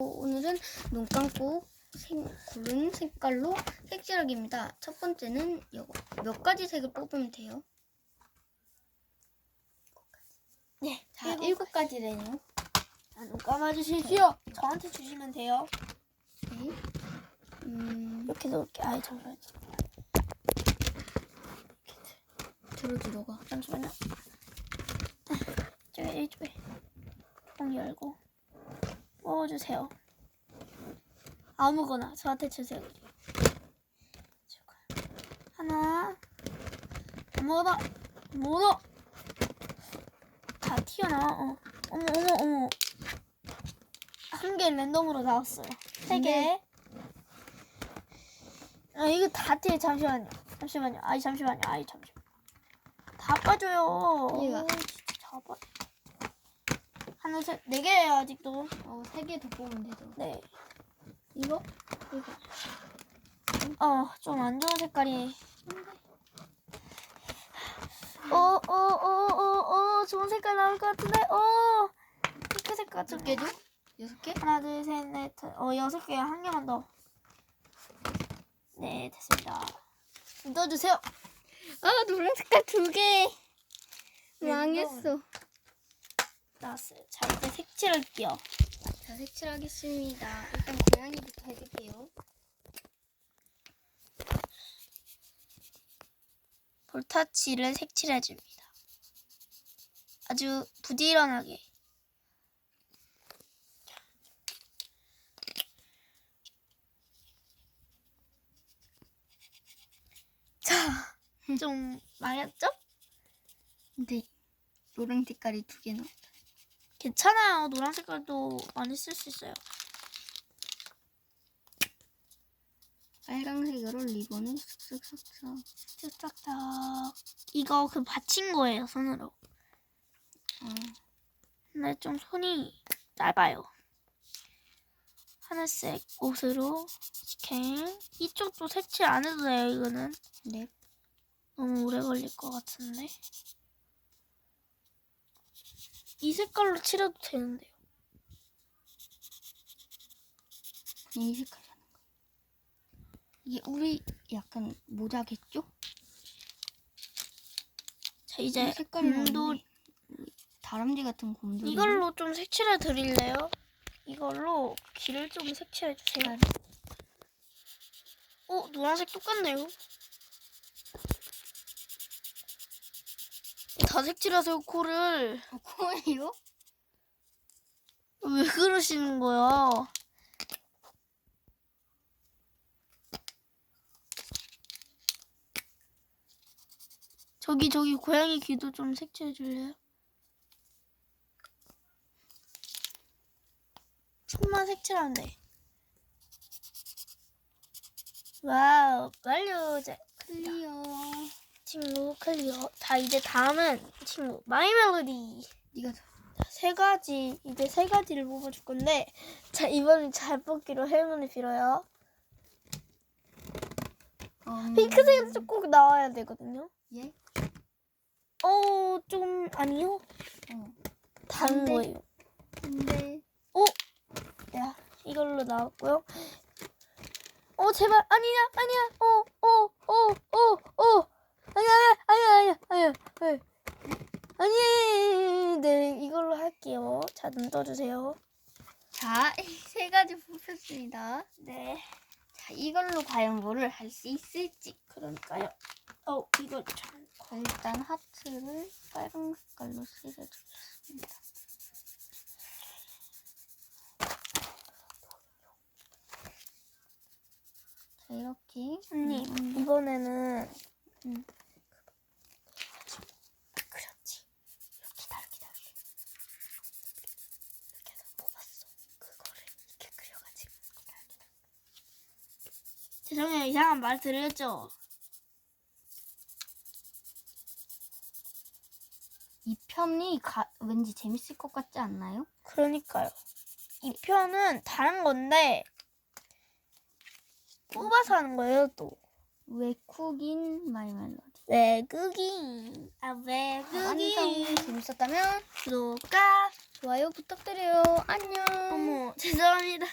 오늘은 눈 감고 생, 고른 색깔로 색칠하기입니다. 첫 번째는 이거 몇 가지 색을 뽑으면 돼요. 네. 자, 일곱 가지래요. 자, 눈 감아주십시오. 저한테 주시면 돼요. 네. 음, 이렇게 놓을게. 아이, 잠시만요. 들어주 너가. 잠시만요. 이쪽에, 이쪽에. 뚜껑 열고. 뽑아주세요. 아무거나 저한테 주세요. 하나. 아무거나. 아무거나. 다 튀어나와. 어. 어머, 어머, 어머. 한 개 랜덤으로 나왔어요. 세 개. 네. 아, 이거 다 튀어. 잠시만요. 잠시만요. 아이, 잠시만요. 아이, 잠시만요. 다 빠져요. 진짜 잡아. 하나, 셋, 네 개예요, 아직도. 어, 세 개 더 뽑으면 되죠. 네. 이거? 이거. 어, 좀 안 좋은 색깔이. 어, 어, 어, 어, 어, 좋은 색깔 나올 것 같은데, 어, 핑크색 몇 같은데. 개죠? 여섯 개? 하나, 둘, 셋, 넷, 다- 어, 여섯 개, 한 개만 더. 네, 됐습니다. 넣어주세요. 아, 노란 색깔 두 개. 네, 망했어. 나왔어요. 자, 이제 색칠할게요. 자, 색칠하겠습니다. 일단 고양이부터 해줄게요. 볼터치를 색칠해줍니다. 아주 부지런하게. 자, 좀 말렸죠? 근데 노란 색깔이 두 개 나왔다. 괜찮아요. 노란 색깔도 많이 쓸 수 있어요. 빨강색으로 리본을 쓱쓱쓱쓱. 쓱싹싹. 이거 그 받친 거예요, 손으로. 어, 근데 좀 손이 짧아요. 하늘색 옷으로 스캔. 이쪽도 색칠 안 해도 돼요, 이거는. 네. 너무 오래 걸릴 것 같은데. 이 색깔로 칠해도 되는데요. 이 색깔 하는 거. 이게 우리 약간 모자겠죠? 자, 이제 이 색깔이 곰돌 나는데 다람쥐 같은 곰돌이. 이걸로 좀 색칠해 드릴래요? 이걸로 귀를 좀 색칠해 주세요. 어, 노란색 똑같네요. 다 색칠하세요, 코를. 어, 코예요? 왜 그러시는 거야? 저기 저기 고양이 귀도 좀 색칠해 줄래요? 손만 색칠하면 돼. 와우, 완료. 이제 클리어. 친구 클리어. 자, 이제 다음은 친구 마이 멜로디. 네가 세 가지 이제 세 가지를 뽑아줄 건데 자 이번엔 잘 뽑기로 행운을 빌어요. 음, 핑크색은 꼭 나와야 되거든요. 예? 어, 좀 아니요. 어. 다른 안 돼. 거예요. 근데 오, 야 이걸로 나왔고요. 어 제발 아니야 아니야 어 어 어 어 어 아니야 아니야 아니야 아니야 아니야 아니 네 이걸로 할게요. 자 눈 떠주세요. 자, 세 가지 뽑혔습니다. 네 자, 이걸로 과연 뭐를 할 수 있을지. 그러니까요. 어 이거 참 자, 일단 하트를 빨간 색깔로 칠해주겠습니다. 자, 이렇게. 언니 음, 이번에는 음. 그렇지 기다려 기다려 이렇게 해서 뽑았어 그거를 이렇게 그려가지고 기다려 기다려 죄송해요 이상한 말 들렸죠 이 편이 가, 왠지 재밌을 것 같지 않나요? 그러니까요 이 편은 다른 건데 뽑아서 하는 거예요 또 외국인 마이 멜로디. 외국인 아 외국인 완성 재밌었다면 구독과 좋아요 부탁드려요. 안녕. 어머 죄송합니다.